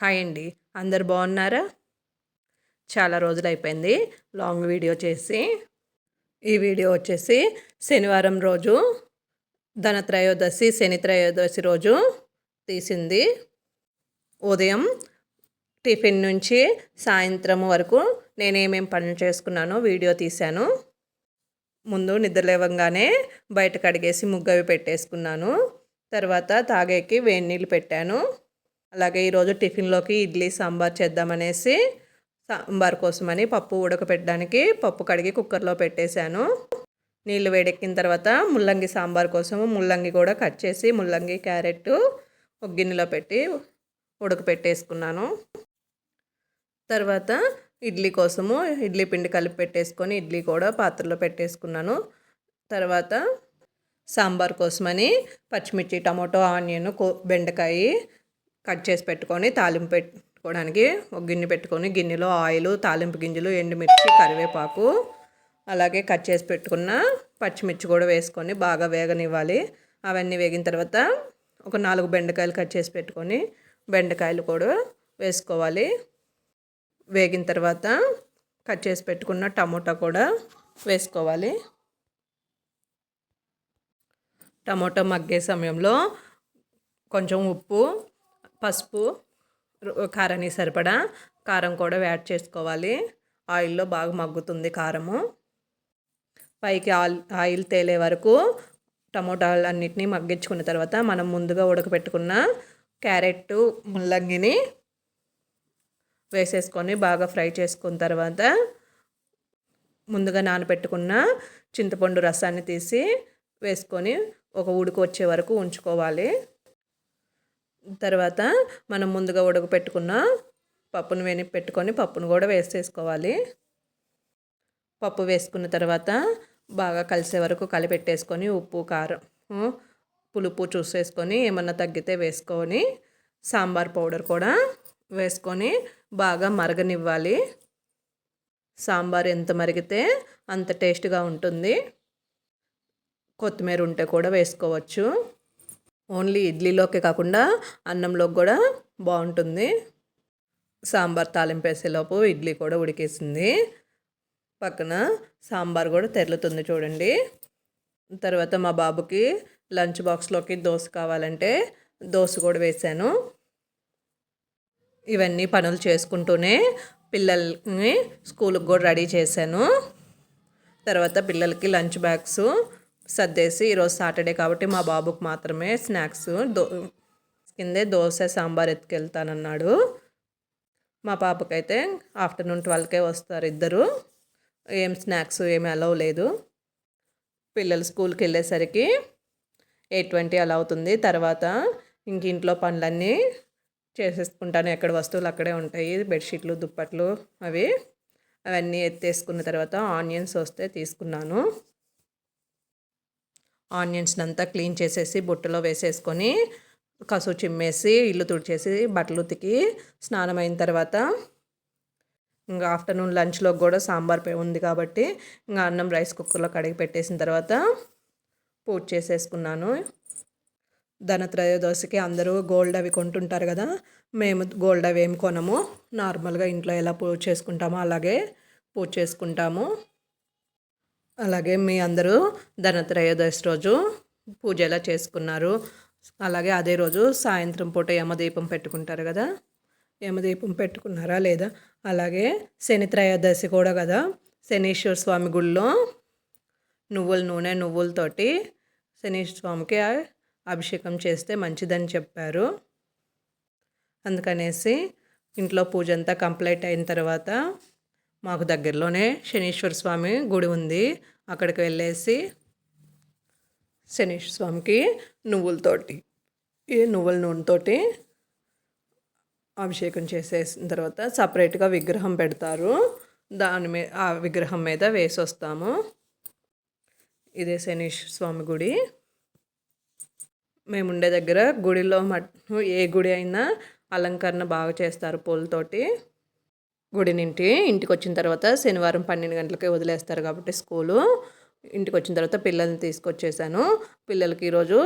Hi అండి. అందరు బాగున్నారా? చాలా రోజులు అయిపోయింది లాంగ్ వీడియో చేసి ఈ వీడియో వచ్చేసి శనివారం రోజు ధనత్రయోదశి శని త్రయోదశి రోజు తీసింది. ఉదయం టిఫిన్ నుంచి సాయంత్రం వరకు నేనేమేం పనులు చేసుకున్నానో వీడియో తీశాను. ముందు నిద్ర లేవగానే బయట కడిగేసి ముగ్గవి పెట్టేసుకున్నాను. తర్వాత తాగేకి వేడి నీళ్ళు పెట్టాను. అలాగే ఈరోజు టిఫిన్లోకి ఇడ్లీ సాంబార్ చేద్దామనేసి సాంబార్ కోసమని పప్పు ఉడకపెట్టడానికి పప్పు కడిగి కుక్కర్లో పెట్టేశాను. నీళ్ళు వేడెక్కిన తర్వాత ముల్లంగి సాంబార్ కోసము ముల్లంగి కూడా కట్ చేసి ముల్లంగి క్యారెట్ ఒక గిన్నెలో పెట్టి ఉడకపెట్టేసుకున్నాను. తర్వాత ఇడ్లీ కోసము ఇడ్లీ పిండి కలిపి పెట్టేసుకొని ఇడ్లీ కూడా పాత్రలో పెట్టేసుకున్నాను. తర్వాత సాంబార్ కోసమని పచ్చిమిర్చి టమాటో ఆనియన్ బెండకాయ కట్ చేసి పెట్టుకొని తాలింపు పెట్టుకోవడానికి ఒక గిన్నె పెట్టుకొని గిన్నెలో ఆయిల్ తాలింపు గింజలు ఎండుమిర్చి కరివేపాకు అలాగే కట్ చేసి పెట్టుకున్న పచ్చిమిర్చి కూడా వేసుకొని బాగా వేగనివ్వాలి. అవన్నీ వేగిన తర్వాత ఒక నాలుగు బెండకాయలు కట్ చేసి పెట్టుకొని బెండకాయలు కూడా వేసుకోవాలి. వేగిన తర్వాత కట్ చేసి పెట్టుకున్న టమోటా కూడా వేసుకోవాలి. టమోటా మగ్గే సమయంలో కొంచెం ఉప్పు పసుపు కారానికి సరిపడా కారం కూడా యాడ్ చేసుకోవాలి. ఆయిల్లో బాగా మగ్గుతుంది కారము. పైకి ఆయిల్ ఆయిల్ తేలే వరకు టమోటాలు టమోటాలన్నిటినీ మగ్గించుకున్న తర్వాత మనం ముందుగా ఉడకపెట్టుకున్న క్యారెట్ ముల్లంగిని వేసేసుకొని బాగా ఫ్రై చేసుకున్న తర్వాత ముందుగా నానబెట్టుకున్న చింతపండు రసాన్ని తీసి వేసుకొని ఒక ఉడుకు వచ్చే వరకు ఉంచుకోవాలి. తర్వాత మనం ముందుగా ఉడకపెట్టుకున్న పప్పును వెని పెట్టుకొని పప్పును కూడా వేసేసుకోవాలి. పప్పు వేసుకున్న తర్వాత బాగా కలిసే వరకు కలిపెట్టేసుకొని ఉప్పు కారం పులుపు చూసేసుకొని ఏమన్నా తగ్గితే వేసుకొని సాంబార్ పౌడర్ కూడా వేసుకొని బాగా మరగనివ్వాలి. సాంబార్ ఎంత మరిగితే అంత టేస్ట్గా ఉంటుంది. కొత్తిమీర ఉంటే కూడా వేసుకోవచ్చు. ఓన్లీ ఇడ్లీలోకే కాకుండా అన్నంలోకి కూడా బాగుంటుంది. సాంబార్ తాలింపు వేసేలోపు ఇడ్లీ కూడా ఉడికేసింది. పక్కన సాంబార్ కూడా తెరులుతుంది చూడండి. తర్వాత మా బాబుకి లంచ్ బాక్స్లోకి దోశ కావాలంటే దోశ కూడా వేశాను ఇవన్నీ పనులు చేసుకుంటూనే పిల్లల్ని స్కూల్కి కూడా రెడీ చేశాను. తర్వాత పిల్లలకి లంచ్ బ్యాగ్స్ సర్దేసి ఈరోజు సాటర్డే కాబట్టి మా బాబుకి మాత్రమే స్నాక్స్ దో కిందే దోశ సాంబార్ ఎత్తుకెళ్తానన్నాడు. మా పాపకైతే ఆఫ్టర్నూన్ ట్వెల్వ్కే వస్తారు ఇద్దరు. ఏం స్నాక్స్ ఏమి అలవ్ లేదు. పిల్లలు స్కూల్కి వెళ్ళేసరికి ఎయిట్ ట్వంటీ అలా అవుతుంది. తర్వాత ఇంక ఇంట్లో పనులన్నీ చేసేసుకుంటాను. ఎక్కడ వస్తువులు అక్కడే ఉంటాయి. బెడ్షీట్లు దుప్పట్లు అవి. అవన్నీ ఎత్తేసుకున్న తర్వాత ఆనియన్స్ వస్తే తీసుకున్నాను. ఆనియన్స్ని అంతా క్లీన్ చేసేసి బుట్టలో వేసేసుకొని కసు చిమ్మేసి ఇల్లు తుడిచేసి బట్టలు ఉతికి స్నానం అయిన తర్వాత ఇంకా ఆఫ్టర్నూన్ లంచ్లో కూడా సాంబార్ ఉంది కాబట్టి ఇంకా అన్నం రైస్ కుక్కర్లో కడిగి పెట్టేసిన తర్వాత పూజ చేసేసుకున్నాను. ధనత్రయోదశికి అందరూ గోల్డ్ అవి కొంటుంటారు కదా మేము గోల్డ్ అవి ఏమి కొనము. నార్మల్గా ఇంట్లో ఎలా పూజ చేసుకుంటామో అలాగే పూజ చేసుకుంటాము. అలాగే మీ అందరూ ధనత్రయోదశి రోజు పూజ ఎలా చేసుకున్నారు? అలాగే అదే రోజు సాయంత్రం పూట యమదీపం పెట్టుకుంటారు కదా? యమదీపం పెట్టుకున్నారా లేదా? అలాగే శని త్రయోదశి కూడా కదా? శనీశ్వర స్వామి గుళ్ళో నువ్వుల నూనె నువ్వులతోటి శనీశ్వర స్వామికి అభిషేకం చేస్తే మంచిదని చెప్పారు. అందుకనేసి ఇంట్లో పూజ అంతా కంప్లీట్ అయిన తర్వాత మాకు దగ్గరలోనే శనీశ్వర స్వామి గుడి ఉంది. అక్కడికి వెళ్ళేసి శనీశ్వర స్వామికి నువ్వులతోటి ఈ నువ్వుల నూనెతోటి అభిషేకం చేసేసిన తర్వాత సపరేట్గా విగ్రహం పెడతారు. దాని మీద ఆ విగ్రహం మీద వేసి వస్తాము ఇదే శనీశ్వర స్వామి గుడి. మేము ఉండే దగ్గర గుడిలో మట్ ఏ గుడి అయినా అలంకరణ బాగా చేస్తారు పూలతోటి. గుడి నుండి ఇంటికి వచ్చిన తర్వాత శనివారం పన్నెండు గంటలకే వదిలేస్తారు కాబట్టి స్కూలు. ఇంటికి వచ్చిన తర్వాత పిల్లల్ని తీసుకొచ్చేసాను. పిల్లలకి ఈరోజు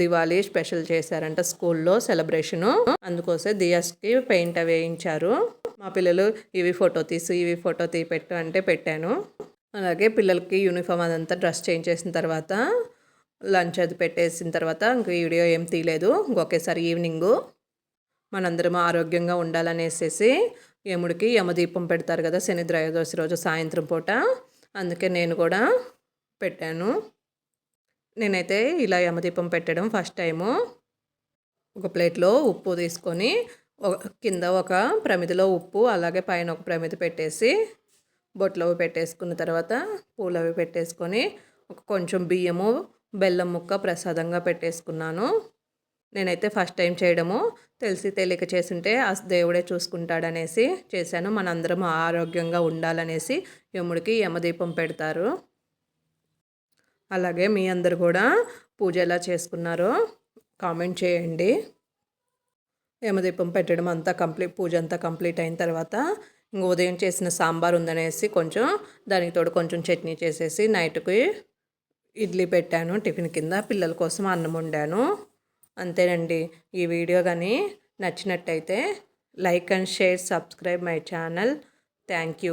దివాళీ స్పెషల్ చేశారంట స్కూల్లో సెలబ్రేషను. అందుకోసం దియాస్కి పెయింట్ అవి వేయించారు. మా పిల్లలు ఇవి ఫోటో తీసి ఇవి ఫోటో తీ పెట్టు అంటే పెట్టాను. అలాగే పిల్లలకి యూనిఫామ్ అదంతా డ్రెస్ చేంజ్ చేసిన తర్వాత లంచ్ అది పెట్టేసిన తర్వాత ఇంక వీడియో ఏం తీయలేదు. ఇంకొకేసారి ఈవినింగు మనందరం ఆరోగ్యంగా ఉండాలనేసేసి యముడికి యమదీపం పెడతారు కదా శని త్రయోదశి రోజు సాయంత్రం పూట. అందుకే నేను కూడా పెట్టాను. నేనైతే ఇలా యమదీపం పెట్టడం ఫస్ట్ టైము. ఒక ప్లేట్లో ఉప్పు తీసుకొని కింద ఒక ప్రమిదిలో ఉప్పు అలాగే పైన ఒక ప్రమిది పెట్టేసి బొట్లు అవి పెట్టేసుకున్న తర్వాత పూలు అవి పెట్టేసుకొని ఒక కొంచెం బియ్యము బెల్లం ముక్క ప్రసాదంగా పెట్టేసుకున్నాను. నేనైతే ఫస్ట్ టైం చేయడము. తెలిసి తెలియక చేసుంటే ఆ దేవుడే చూసుకుంటాడనేసి చేశాను. మనందరం ఆరోగ్యంగా ఉండాలనేసి యముడికి యమదీపం పెడతారు. అలాగే మీ అందరు కూడా పూజ ఎలా చేసుకున్నారో కామెంట్ చేయండి. యమదీపం పెట్టడం అంతా కంప్లీట్ పూజ అంతా కంప్లీట్ అయిన తర్వాత ఇంక ఉదయం చేసిన సాంబార్ ఉందనేసి కొంచెం దానికి తోడు కొంచెం చట్నీ చేసేసి నైట్కి ఇడ్లీ పెట్టాను టిఫిన్ కింద పిల్లల కోసం అన్నం వండాను. అంతేనండి. ఈ వీడియో కానీ నచ్చినట్టయితే like and share subscribe my channel. Thank you.